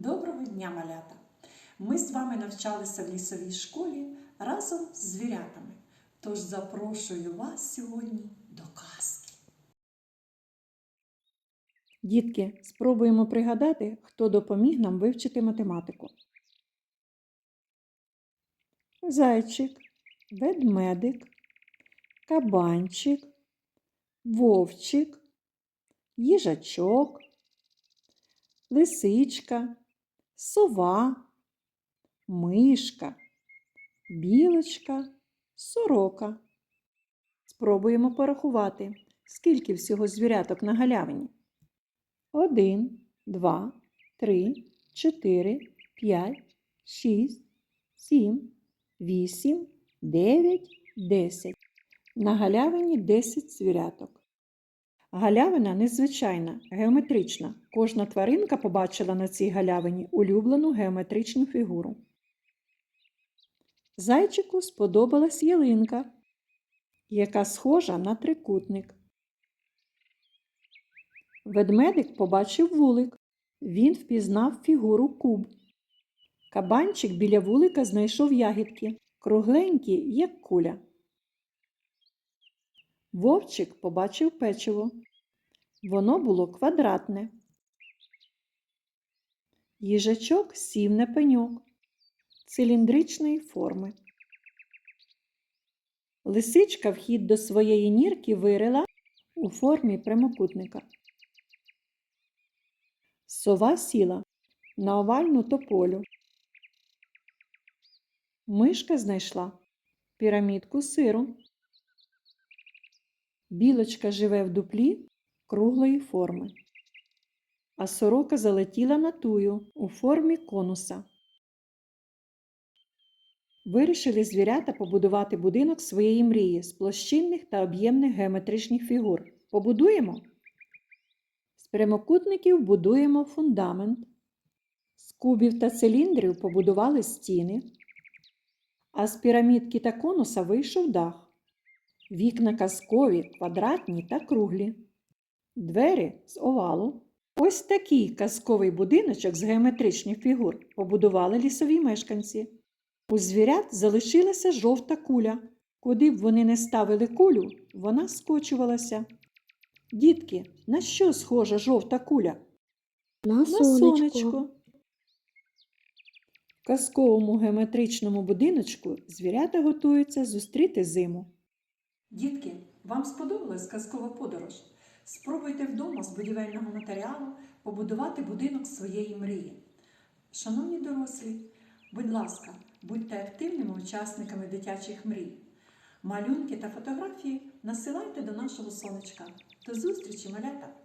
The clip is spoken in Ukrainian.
Доброго дня, малята! Ми з вами навчалися в лісовій школі разом з звірятами. Тож запрошую вас сьогодні до казки. Дітки, спробуємо пригадати, хто допоміг нам вивчити математику. Зайчик, ведмедик, кабанчик, вовчик, їжачок, лисичка, сова, мишка, білочка, сорока. Спробуємо порахувати, скільки всього звіряток на галявині. Один, два, три, чотири, п'ять, шість, сім, вісім, дев'ять, десять. На галявині 10 звіряток. Галявина незвичайна, геометрична. Кожна тваринка побачила на цій галявині улюблену геометричну фігуру. Зайчику сподобалась ялинка, яка схожа на трикутник. Ведмедик побачив вулик. Він впізнав фігуру куб. Кабанчик біля вулика знайшов ягідки, кругленькі, як куля. Вовчик побачив печиво. Воно було квадратне. Їжачок сів на пеньок циліндричної форми. Лисичка вхід до своєї нірки вирила у формі прямокутника. Сова сіла на овальну тополю. Мишка знайшла пірамідку сиру. Білочка живе в дуплі круглої форми, а сорока залетіла на тую у формі конуса. Вирішили звірята побудувати будинок своєї мрії з площинних та об'ємних геометричних фігур. Побудуємо? З прямокутників будуємо фундамент. З кубів та циліндрів побудували стіни, а з пірамідки та конуса вийшов дах. Вікна казкові, квадратні та круглі. Двері з овалу. Ось такий казковий будиночок з геометричних фігур побудували лісові мешканці. У звірят залишилася жовта куля. Куди б вони не ставили кулю, вона скочувалася. Дітки, на що схожа жовта куля? На На сонечко. сонечко. В казковому геометричному будиночку звірята готуються зустріти зиму. Дітки, вам сподобалась казкова подорож? Спробуйте вдома з будівельного матеріалу побудувати будинок своєї мрії. Шановні дорослі, будь ласка, будьте активними учасниками дитячих мрій. Малюнки та фотографії насилайте до нашого сонечка. До зустрічі, малята!